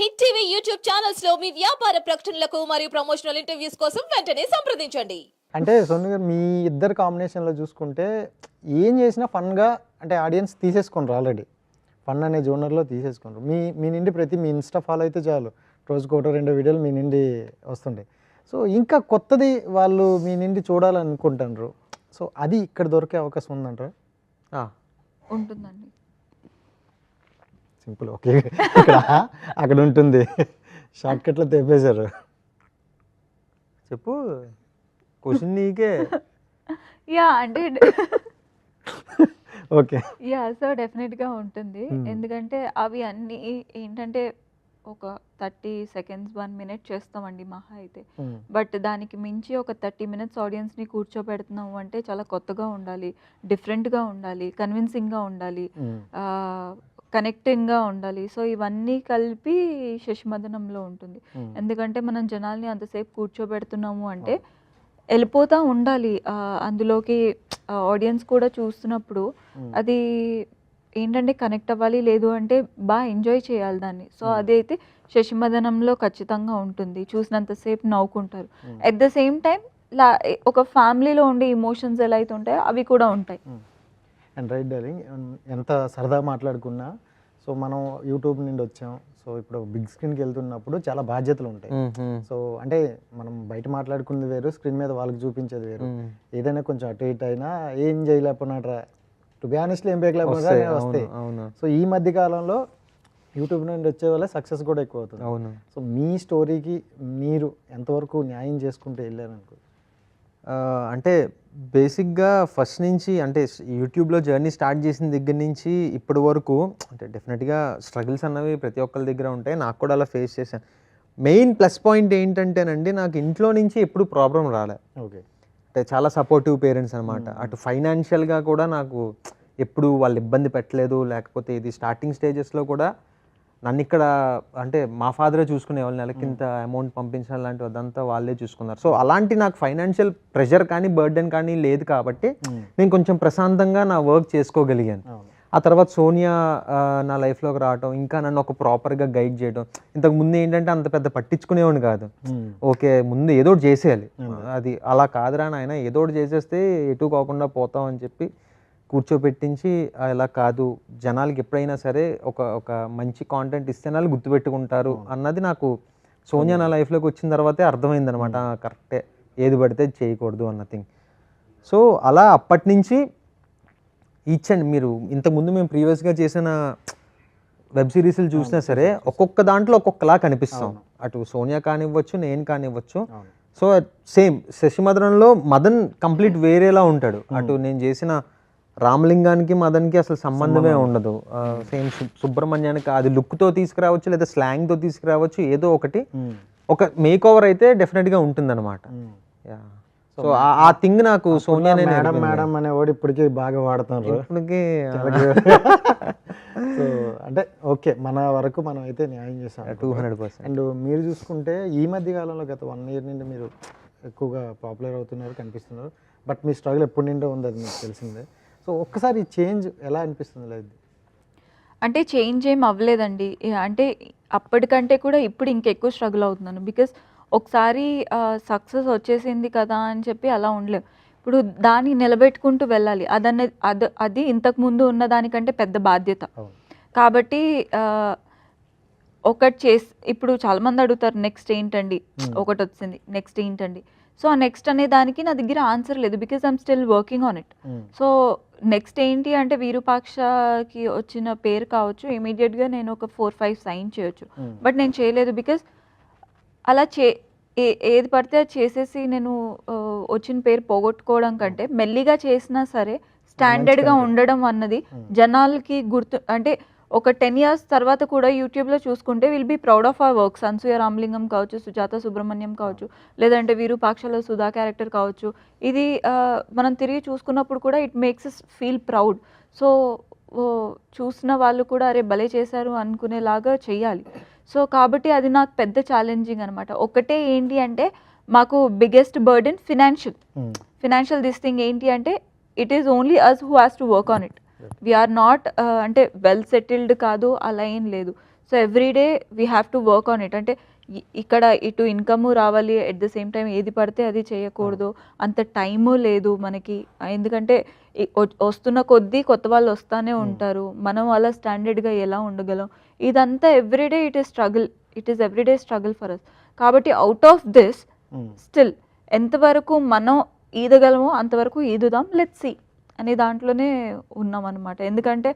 Hit TV YouTube ఛానల్స్లో మీ వ్యాపార ప్రకటనలకు మరియు ప్రమోషనల్ ఇంటర్వ్యూస్ కోసం వెంటనే సంప్రదించండి. అంటే సోను గారు మీ ఇద్దరు కాంబినేషన్లో చూసుకుంటే ఏం చేసినా ఫన్గా అంటే ఆడియన్స్ తీసేసుకుంటారు ఆల్రెడీ. ఫన్ అనే జోనర్లో తీసేసుకుంటారు. మీ మీ నుండి ప్రతి మీ ఇన్స్టా ఫాలో అయితే చాలు. రోజుకు ఒకటో రెండో వీడియోలు మీ నుండి వస్తుంటాయి. సో ఇంకా కొత్తది వాళ్ళు మీ నుండి చూడాలనుకుంటున్నారు. సో అది ఇక్కడ దొరికే అవకాశం ఉందంటారా? ఆ, ఉంటుందండి. సింపుల్. ఓకే. ఇక్కడ అక్కడ ఉంటుంది. షార్ట్ కట్లో తెప్పేశారు చెప్పు. క్వశ్చన్ నీకే. యా అంటే ఓకే. యా సో డెఫినెట్గా ఉంటుంది. ఎందుకంటే అవి అన్నీ ఏంటంటే ఒక థర్టీ సెకండ్స్ వన్ మినిట్ చేస్తామండి మహా అయితే. బట్ దానికి మించి ఒక థర్టీ మినిట్స్ ఆడియన్స్ని కూర్చోబెడుతున్నాము అంటే చాలా కొత్తగా ఉండాలి డిఫరెంట్గా ఉండాలి కన్విన్సింగ్గా ఉండాలి. కనెక్టింగ్గా ఉండాలి. సో ఇవన్నీ కలిపి శశిమదనంలో ఉంటుంది. ఎందుకంటే మనం జనాల్ని అంతసేపు కూర్చోబెడుతున్నాము అంటే వెళ్ళిపోతూ ఉండాలి. అందులోకి ఆడియన్స్ కూడా చూస్తున్నప్పుడు అది ఏంటంటే కనెక్ట్ అవ్వాలి లేదు అంటే బాగా ఎంజాయ్ చేయాలి దాన్ని. సో. అదైతే శశిమదనంలో ఖచ్చితంగా ఉంటుంది. చూసినంతసేపు నవ్వుకుంటారు. అట్ ద సేమ్ టైం లా ఒక ఫ్యామిలీలో ఉండే ఇమోషన్స్ ఎలా అయితే ఉంటాయో అవి కూడా ఉంటాయి. అండ్ రైట్ డార్లింగ్ ఎంత సరదా మాట్లాడుకున్నా సో మనం యూట్యూబ్ నుండి వచ్చాం. సో ఇప్పుడు బిగ్ స్క్రీన్కి వెళ్తున్నప్పుడు చాలా బాధ్యతలు ఉంటాయి. సో అంటే మనం బయట మాట్లాడుకున్నది వేరు స్క్రీన్ మీద వాళ్ళకి చూపించేది వేరు. ఏదైనా కొంచెం అటు ఇటు అయినా ఏం చేయలేకపోయినారా టు బి ఆనెస్ట్లీ ఏం పేయలేకపోయినా వస్తాయి, సో ఈ మధ్య కాలంలో యూట్యూబ్ నుండి వచ్చే వల్ల సక్సెస్ కూడా ఎక్కువ అవుతుంది. సో మీ స్టోరీకి మీరు ఎంతవరకు న్యాయం చేసుకుంటూ వెళ్ళారు అనుకో ఆ, అంటే బేసిక్గా ఫస్ట్ నుంచి అంటే యూట్యూబ్లో జర్నీ స్టార్ట్ చేసిన దగ్గర నుంచి ఇప్పటి వరకు అంటే డెఫినెట్గా స్ట్రగుల్స్ అన్నవి ప్రతి ఒక్కరి దగ్గర ఉంటాయి. నాకు కూడా అలా ఫేస్ చేశాను. మెయిన్ ప్లస్ పాయింట్ ఏంటంటేనండి నాకు ఇంట్లో నుంచి ఎప్పుడు ప్రాబ్లం రాలే. ఓకే. అంటే చాలా సపోర్టివ్ పేరెంట్స్ అనమాట అటు ఫైనాన్షియల్గా కూడా నాకు ఎప్పుడు వాళ్ళు ఇబ్బంది పెట్టలేదు. లేకపోతే ఇది స్టార్టింగ్ స్టేజెస్లో కూడా నన్ను ఇక్కడ అంటే మా ఫాదరే చూసుకునే వాళ్ళు నెలకింత అమౌంట్ పంపించడం లాంటివి అదంతా వాళ్ళే చూసుకున్నారు. సో అలాంటి నాకు ఫైనాన్షియల్ ప్రెషర్ కానీ బర్డెన్ కానీ లేదు కాబట్టి నేను కొంచెం ప్రశాంతంగా నా వర్క్ చేసుకోగలిగాను. ఆ తర్వాత సోనియా నా లైఫ్లోకి రావటం ఇంకా నన్ను ఒక ప్రాపర్గా గైడ్ చేయడం ఇంతకు ముందు ఏంటంటే అంత పెద్ద పట్టించుకునేవాడిని కాదు. ఓకే ముందు ఏదో చేసేయాలి. అది అలా కాదురా నాయన ఏదో చేసేస్తే ఎటు కాకుండా పోతాం అని చెప్పి కూర్చోపెట్టించి "ఆ, ఇలా కాదు. జనాలకి ఎప్పుడైనా సరే ఒక ఒక మంచి కాంటెంట్ ఇస్తే వాళ్ళు గుర్తుపెట్టుకుంటారు అన్నది నాకు సోనియా నా లైఫ్లోకి వచ్చిన తర్వాతే అర్థమైంది అనమాట కరెక్టే. ఏది పడితే చేయకూడదు అన్న థింగ్. సో అలా అప్పటి నుంచి ఇచ్చండి మీరు ఇంతకుముందు మేము ప్రీవియస్గా చేసిన వెబ్ సిరీస్లు చూసినా సరే ఒక్కొక్క దాంట్లో ఒక్కొక్కలా కనిపిస్తాం. అటు సోనియా కానివ్వచ్చు నేను కానివ్వచ్చు. సో సేమ్ శశిమదనంలో మదన్ కంప్లీట్ వేరేలా ఉంటాడు. అటు నేను చేసిన రామలింగానికి మదన్కి అసలు సంబంధమే ఉండదు. సేమ్ సుబ్రహ్మణ్యానికి అది లుక్తో తీసుకురావచ్చు లేదా స్లాంగ్తో తీసుకురావచ్చు ఏదో ఒకటి. ఒక మేక్ ఓవర్ అయితే డెఫినెట్గా ఉంటుందన్నమాట. సో ఆ థింగ్ నాకు సోనియానే మేడం మేడం అనే వర్డ్ ఇప్పటికీ బాగా వాడుతున్నారు. ఇప్పటికి సో అంటే ఓకే మన వరకు మనం అయితే న్యాయం చేసాం. టూ హండ్రెడ్ పర్సెంట్ అండ్ మీరు చూసుకుంటే ఈ మధ్య కాలంలో గత వన్ ఇయర్ నుండి మీరు ఎక్కువగా పాపులర్ అవుతున్నారు కనిపిస్తున్నారు. బట్ మీ స్ట్రగుల్ ఎప్పటి నుండో ఉంది అది మీకు తెలిసిందే. సో ఒక్కసారి చేంజ్ ఎలా అనిపిస్తుంది లేదు అంటే చేంజ్ ఏం అవ్వలేదండి. అంటే అప్పటికంటే కూడా ఇప్పుడు ఇంకెక్కువ స్ట్రగుల్ అవుతున్నాను. బికాస్ ఒకసారి సక్సెస్ వచ్చేసింది కదా అని చెప్పి అలా ఉండలేం. ఇప్పుడు దాన్ని నిలబెట్టుకుంటూ వెళ్ళాలి. అదన్న అది అది ఇంతకు ముందు ఉన్న దానికంటే పెద్ద బాధ్యత. కాబట్టి ఒకటి చేసి ఇప్పుడు చాలామంది అడుగుతారు నెక్స్ట్ ఏంటండి? ఒకటి వచ్చింది నెక్స్ట్ ఏంటండి? సో ఆ నెక్స్ట్ అనే దానికి నా దగ్గర ఆన్సర్ లేదు because I'm still working on it. So next ఏంటి అంటే వీరూపాక్షకి వచ్చిన పేరు కావచ్చు ఇమీడియట్గా నేను ఒక ఫోర్ ఫైవ్ సైన్ చేయొచ్చు. బట్ నేను చేయలేదు బికాస్ అలా చే ఏది పడితే అది చేసేసి నేను వచ్చిన పేరు పోగొట్టుకోవడం కంటే మెల్లిగా చేసినా సరే స్టాండర్డ్గా. ఉండడం అన్నది Hmm. జనాలకి గుర్తు అంటే ఒక టెన్ ఇయర్స్ తర్వాత కూడా యూట్యూబ్లో చూసుకుంటే will be proud of our works Anasuya Ramalingam కావచ్చు సుజాత సుబ్రహ్మణ్యం కావచ్చు లేదంటే వీరూపాక్షలో సుధా క్యారెక్టర్ కావచ్చు. ఇది మనం తిరిగి చూసుకున్నప్పుడు కూడా it makes us feel proud so చూసిన వాళ్ళు కూడా అరే భలే చేశారు అనుకునేలాగా చెయ్యాలి. సో కాబట్టి అది నాకు పెద్ద ఛాలెంజింగ్ అనమాట ఒకటే ఏంటి అంటే మాకు biggest burden financial. Financial this thing ఏంటి అంటే it is only us who has to work on it we are not అంటే వెల్ సెటిల్డ్ కాదు అలా ఏం లేదు. So every day we have to work on it అంటే ఇక్కడ ఇటు ఇన్కమ్ రావాలి ఎట్ ద సేమ్ టైం ఏది పడితే అది చేయకూడదు. అంత టైము లేదు మనకి. ఎందుకంటే వస్తున్న కొద్దీ కొత్త వాళ్ళు వస్తానే ఉంటారు. మనం అలా స్టాండర్డ్గా ఎలా ఉండగలం? ఇదంతా everyday it is struggle it is everyday struggle for us కాబట్టి అవుట్ ఆఫ్ దిస్. స్టిల్ ఎంతవరకు మనం ఈదగలమో అంతవరకు ఈదుదాం. లెట్ సి అనే దాంట్లోనే ఉన్నాం అనమాట ఎందుకంటే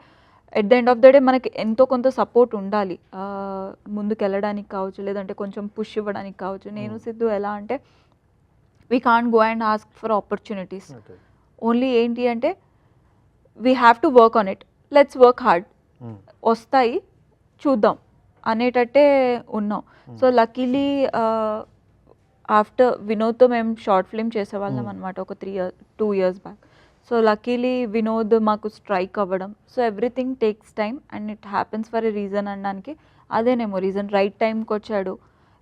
at the end of the day మనకి ఎంతో కొంత సపోర్ట్ ఉండాలి. ముందుకు వెళ్ళడానికి కావచ్చు లేదంటే కొంచెం పుష్ ఇవ్వడానికి కావచ్చు. నేను సిద్ధు ఎలా అంటే we can't go and ask for opportunities. Only ఏంటి అంటే we have to work on it let's work hard. వస్తాయి చూద్దాం అనేటట్టే ఉన్నాం. సో లక్కీలీ ఆఫ్టర్ వినోద్తో మేము షార్ట్ ఫిల్మ్ చేసేవాళ్ళం అనమాట ఒక three year two years back so luckily Vinod మాకు స్ట్రైక్ అవ్వడం. So everything takes time and it happens for a reason అనడానికి అదేనేమో రీజన్ రైట్ టైంకి వచ్చాడు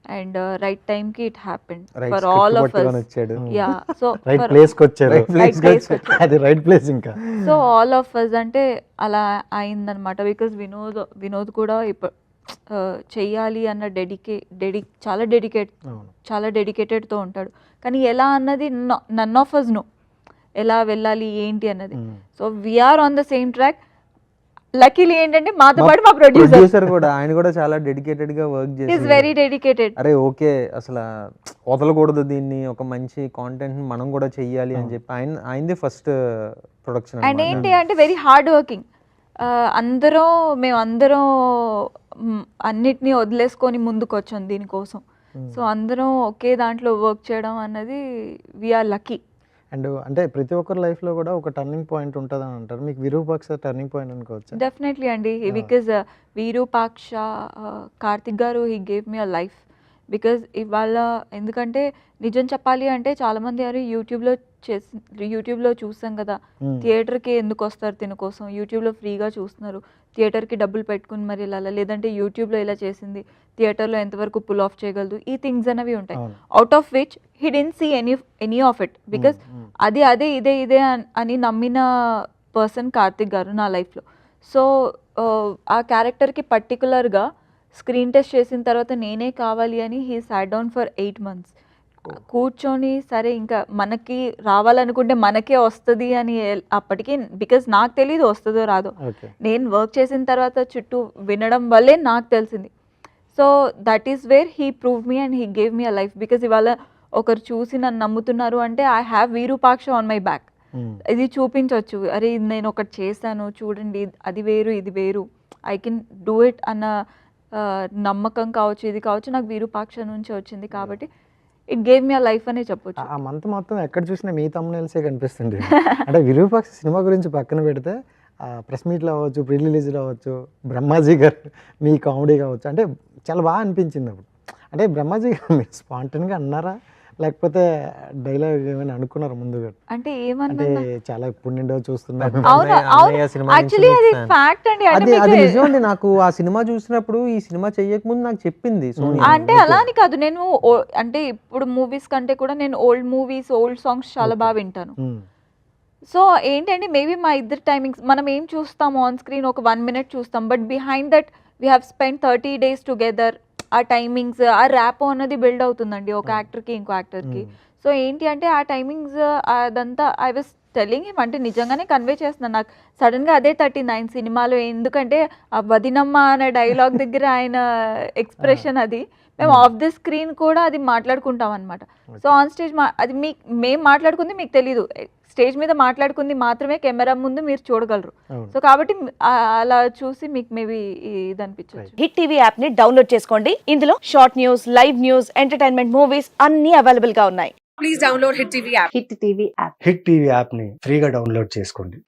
అండ్ రైట్ టైంకి it happen for all of us. Yeah so right వచ్చారు place కి place కి వచ్చారు. అది రైట్ ప్లేస్ ఇంకా. సో ఆల్ ఆఫ్ అస్ అంటే అలా అయిందనమాట బికాజ్ వినోద్ వినోద్ కూడా ఇప్పుడు చెయ్యాలి అన్న డెడికే డెడి చాలా డెడికేట్ చాలా డెడికేటెడ్తో ఉంటాడు. కానీ ఎలా అన్నది నన్ ఆఫ్ అస్ నో ఎలా వెళ్ళాలి ఏంటి అన్నది. So we are on the same track luckily ఏంటంటే మాతో పాటు మా ప్రొడ్యూసర్ కూడా ఆయన కూడా చాలా డెడికేటెడ్గా వర్క్ చేసి వెరీ డెడికేటెడ్ అరే ఓకే అసలు వదలకూడదు దీన్ని ఒక మంచి కాంటెంట్ మనం కూడా చెయ్యాలి అని చెప్పి ఆయన ఆయనది ఫస్ట్ ప్రొడక్షన్ అండ్ ఏంటి అంటే వెరీ హార్డ్ వర్కింగ్ అందరం మేము అందరం అన్నిటినీ వదిలేసుకొని ముందుకు వచ్చాం దీనికోసం సో అందరం ఒకే దాంట్లో వర్క్ చేయడం అన్నది వీఆర్ లక్కీ అండ్ అంటే ప్రతి ఒక్కరి లైఫ్లో కూడా ఒక టర్నింగ్ పాయింట్ ఉంటుంది అని అంటారు. మీకు విరూపాక్ష టర్నింగ్ పాయింట్ అనుకోవచ్చు? డెఫినెట్లీ అండి. Because Virupaksha Karthik garu he gave me a life because ఇవాళ ఎందుకంటే నిజం చెప్పాలి అంటే చాలామంది అరే యూట్యూబ్లో చేసి యూట్యూబ్లో చూస్తాం కదా. Hmm. థియేటర్కి ఎందుకు వస్తారు తిన కోసం? యూట్యూబ్లో ఫ్రీగా చూస్తున్నారు. థియేటర్కి డబ్బులు పెట్టుకుని మరి ఇలా లేదంటే యూట్యూబ్లో ఇలా చేసింది. థియేటర్లో ఎంతవరకు పుల్ ఆఫ్ చేయగలదు ఈ థింగ్స్ అనేవి ఉంటాయి. Out of which he didn't see any any of it because. అది అదే ఇదే ఇదే అన్- నమ్మిన పర్సన్ కార్తిక్ గారు నా లైఫ్లో సో ఆ క్యారెక్టర్కి పర్టికులర్గా స్క్రీన్ టెస్ట్ చేసిన తర్వాత నేనే కావాలి అని he sat down for eight months కూర్చొని సరే ఇంకా మనకి రావాలనుకుంటే మనకే వస్తుంది అని అప్పటికి బికాజ్ నాకు తెలియదు వస్తుందో రాదో. నేను వర్క్ చేసిన తర్వాత చుట్టూ వినడం వల్లే నాకు తెలిసింది. So that is where he prove me and he gave me a life because ఇవాళ ఒకరు చూసి నన్ను నమ్ముతున్నారు అంటే I have Virupaksha on my back. Mm. ఇది చూపించవచ్చు అరే ఇది నేను ఒకటి చేశాను చూడండి అది వేరు ఇది వేరు. ఐ కెన్ డూ ఇట్ అన్న ఆ, నమ్మకం కావచ్చు ఇది కావచ్చు నాకు వీరూపాక్ష నుంచి వచ్చింది కాబట్టి it gave me a life అనే చెప్పొచ్చు. ఆ మంత్ మొత్తం ఎక్కడ చూసినా మీ తమ్మునేల్సే కనిపిస్తుంది అంటే విరూపాక్ష సినిమా గురించి పక్కన పెడితే ప్రెస్ మీట్లో అవ్వచ్చు ప్రీ రిలీజ్లో అవ్వచ్చు బ్రహ్మాజీ గారు మీ కామెడీ కావచ్చు. అంటే చాలా బాగా అనిపించింది అప్పుడు. అంటే బ్రహ్మాజీ గారు మీరు స్పాంటన్గా అన్నారా? లేకపోతే డైలాగ్ ఏమైనా అనుకున్నారా ముందుగా? అంటే ఏమన్నా చాలా ఇప్పుడు నిండో చూస్తున్నాను అది అండి. అది నిజం నాకు ఆ సినిమా చూసినప్పుడు ఈ సినిమా చెయ్యక ముందు నాకు చెప్పింది అంటే అలా అని కాదు. నేను అంటే ఇప్పుడు మూవీస్ కంటే కూడా నేను ఓల్డ్ మూవీస్ ఓల్డ్ సాంగ్స్ చాలా బాగా వింటాను. సో ఏంటంటే మేబీ మా ఇద్దరు టైమింగ్స్ మనం ఏం చూస్తాం ఆన్ స్క్రీన్ ఒక వన్ మినిట్ చూస్తాం. But behind that we have spend thirty days together ఆ టైమింగ్స్ ఆ ర్యాప్ అన్నది బిల్డ్ అవుతుందండి ఒక యాక్టర్కి ఇంకో యాక్టర్కి సో ఏంటి అంటే ఆ టైమింగ్స్ అదంతా ఐ వాస్ టెలింగ్ హిమ్ అంటే నిజంగానే కన్వే చేస్తున్నాను. నాకు సడన్గా అదే థర్టీ నైన్ సినిమాలో ఎందుకంటే ఆ వదినమ్మ అనే డైలాగ్ దగ్గర ఆయన ఎక్స్ప్రెషన్ అది. మేము ఆఫ్ ది స్క్రీన్ కూడా అది మాట్లాడుకుంటాం అనమాట సో ఆన్ స్టేజ్ మా అది మీ మేము మాట్లాడుకుంది మీకు తెలీదు. స్టేజ్ మీద మాట్లాడుకుంది మాత్రమే కెమెరా ముందు మీరు చూడగలరు. సో కాబట్టి అలా చూసి మీకు మేబీ ఇది అనిపించవచ్చు హిట్ టీవీ యాప్ని డౌన్లోడ్ చేసుకోండి. ఇందులో short news live news entertainment movies అన్ని అవైలబుల్గా ఉన్నాయి హిట్ టీవీ యాప్ని ఫ్రీగా డౌన్లోడ్ చేసుకోండి.